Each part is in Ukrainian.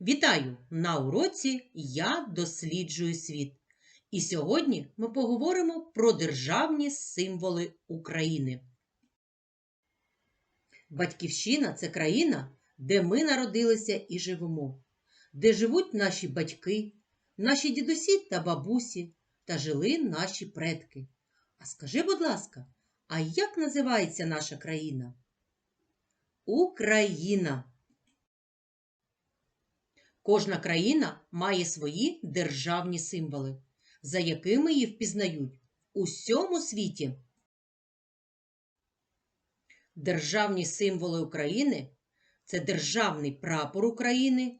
Вітаю! На уроці Я досліджую світ. І сьогодні ми поговоримо про державні символи України. Батьківщина це країна, де ми народилися і живемо, де живуть наші батьки, наші дідусі та бабусі, та жили наші предки. А скажи, будь ласка, а як називається наша країна? Україна. Кожна країна має свої державні символи, за якими її впізнають у всьому світі. Державні символи України це державний прапор України,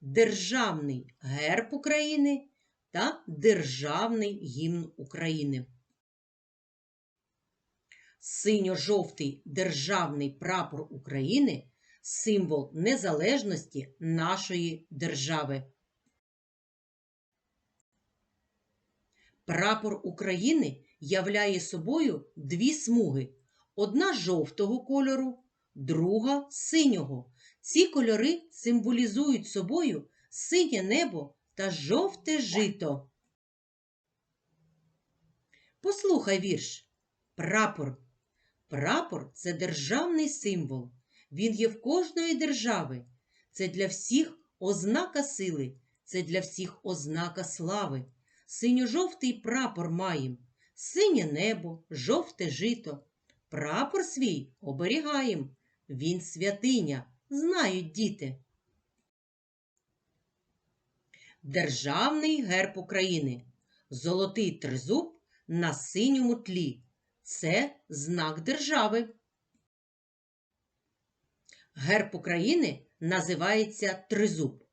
державний герб України та державний гімн України. Синьо-жовтий державний прапор України символ незалежності нашої держави. Прапор України являє собою дві смуги: одна жовтого кольору, друга синього. Ці кольори символізують собою синє небо та жовте жито. Послухай вірш. Прапор. Прапор це державний символ. Він є в кожної держави. Це для всіх ознака сили, це для всіх ознака слави. Синьо-жовтий прапор маєм, синє небо, жовте жито. Прапор свій оберігаєм. Він святиня, знають діти. Державний герб України. Золотий тризуб на синьому тлі. Це знак держави. Герб України називається Тризуб.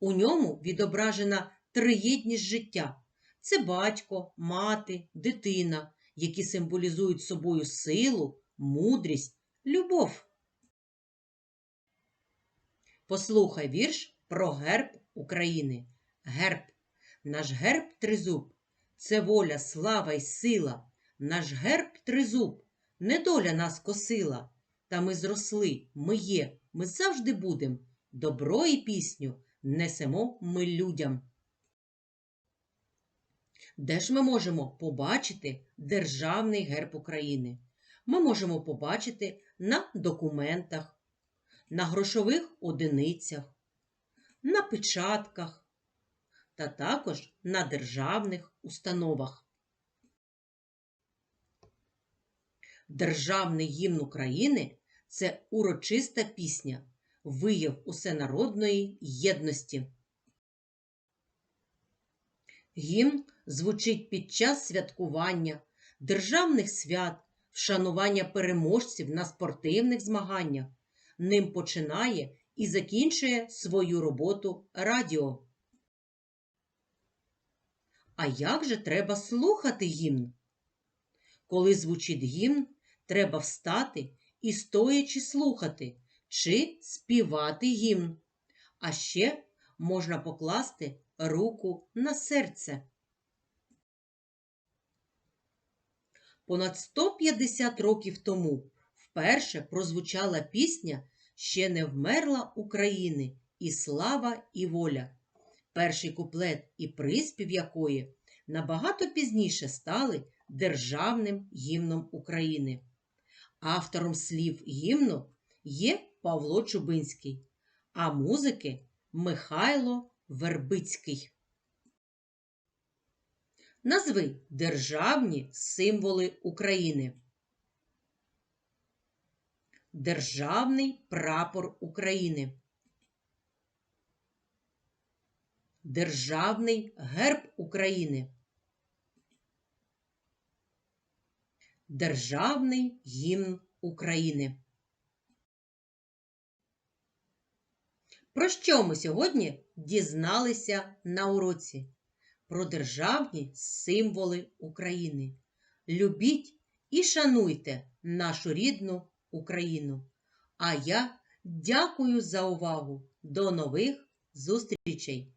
У ньому відображена триєдність життя. Це батько, мати, дитина, які символізують собою силу, мудрість, любов. Послухай вірш про герб України. Герб. Наш герб тризуб. Це воля, слава й сила. Наш герб тризуб. Недоля нас косила. Та ми зросли, ми є, ми завжди будем. Добро і пісню несемо ми людям. Де ж ми можемо побачити Державний герб України? Ми можемо побачити на документах, на грошових одиницях, на печатках та також на державних установах. Державний гімн України це урочиста пісня, вияв усенародної єдності. Гімн звучить під час святкування, державних свят, вшанування переможців на спортивних змаганнях. Ним починає і закінчує свою роботу радіо. А як же треба слухати гімн? Коли звучить гімн, треба встати і стоячи слухати чи співати гімн. А ще можна покласти руку на серце. Понад 150 років тому вперше прозвучала пісня Ще не вмерла України і слава і воля. Перший куплет і приспів якої набагато пізніше стали державним гімном України. Автором слів гімну є Павло Чубинський, а музики Михайло Вербицький. Назви державні символи України. Державний прапор України. Державний герб України. Державний гімн України. Про що ми сьогодні дізналися на уроці? Про державні символи України. Любіть і шануйте нашу рідну Україну. А я дякую за увагу. До нових зустрічей!